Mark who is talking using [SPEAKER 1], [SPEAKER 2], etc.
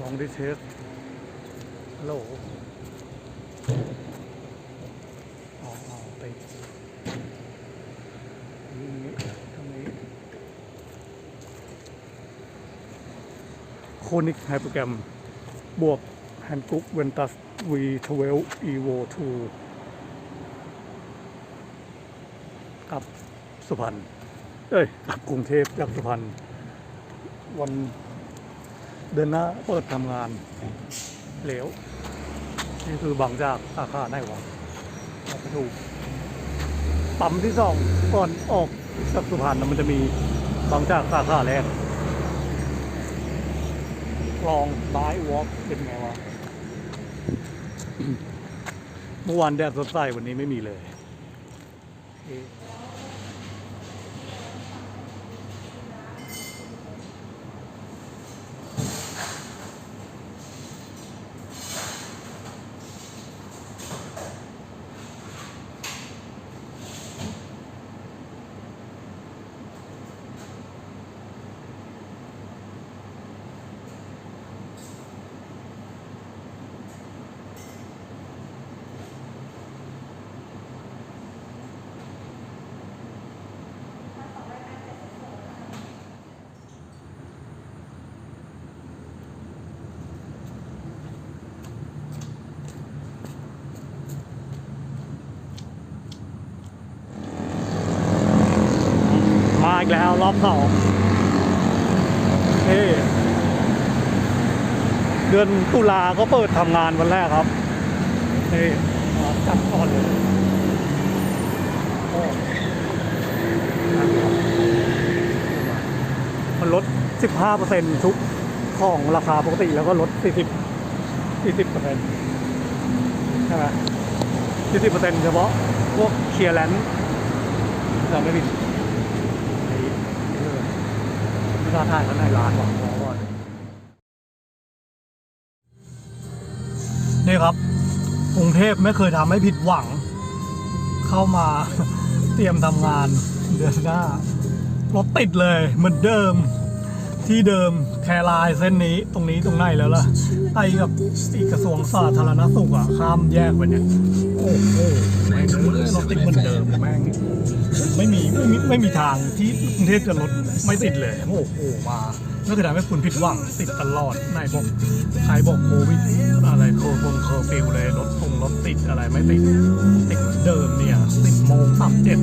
[SPEAKER 1] ลองดิเทสฮัลโหลอ๋ออ๋อติดนี่ตรงนี้โคนิกไฮโปรแกรม บวกแฮนกุ๊กเวนตัส V12 Evo 2กับสุพรรณเอ้ย กับกรุงเทพจากสุพรรณวัน เดือนหน้าเปิดทำงานเหลวนี่คือบางจากสาขาไหนวะบอกไม่ถูกปั๊มที่สองก่อนออกจากสุพรรณมันจะมีบางจากสาขาแรกลองบายวอล์กเป็นไงวะเมื่อวานแดดสดใสวันนี้ไม่มีเลย อีกแล้ว รอบสองเฮ้เดือนตุลาก็เปิดทำงานวันแรกครับนี่มาจับก่อนเลยมันลด 15%ทุกของราคาปกติแล้วก็ลด 40 40%ใช่ไหม40%เฉพาะพวกเคลียร์แลนด์เราไม่ผิด ไม่ กล้าถ่ายข้างในร้านหรอกเพราะว่านี่ครับกรุงเทพไม่เคยทำให้ผิดหวัง เข้ามาเตรียมทำงานเดือนหน้ารถติดเลยเหมือนเดิม ที่เดิมแครายเส้นนี้ตรงนี้ตรงไหนแล้วล่ะไอ้กับอีกกระทรวงสาธารณสุขอะข้ามแยกไปเนี่ยโอ้โหแม่งร สติดเหมือนเดิมแม่งไม่มีไม่มีไม่มีทางที่กรุงเทพจะลดไม่ติดเลยโอ้โหมาไม่เคยทำให้คุณผิดหวังติดตลอดนายบอกใครบอกโควิดอะไรโคฟงเคอร์ฟิวเลยรถฟงรถติดอะไรไม่ติดติดเหมือนเดิมเนี่ยติดโมงสามเจ็ด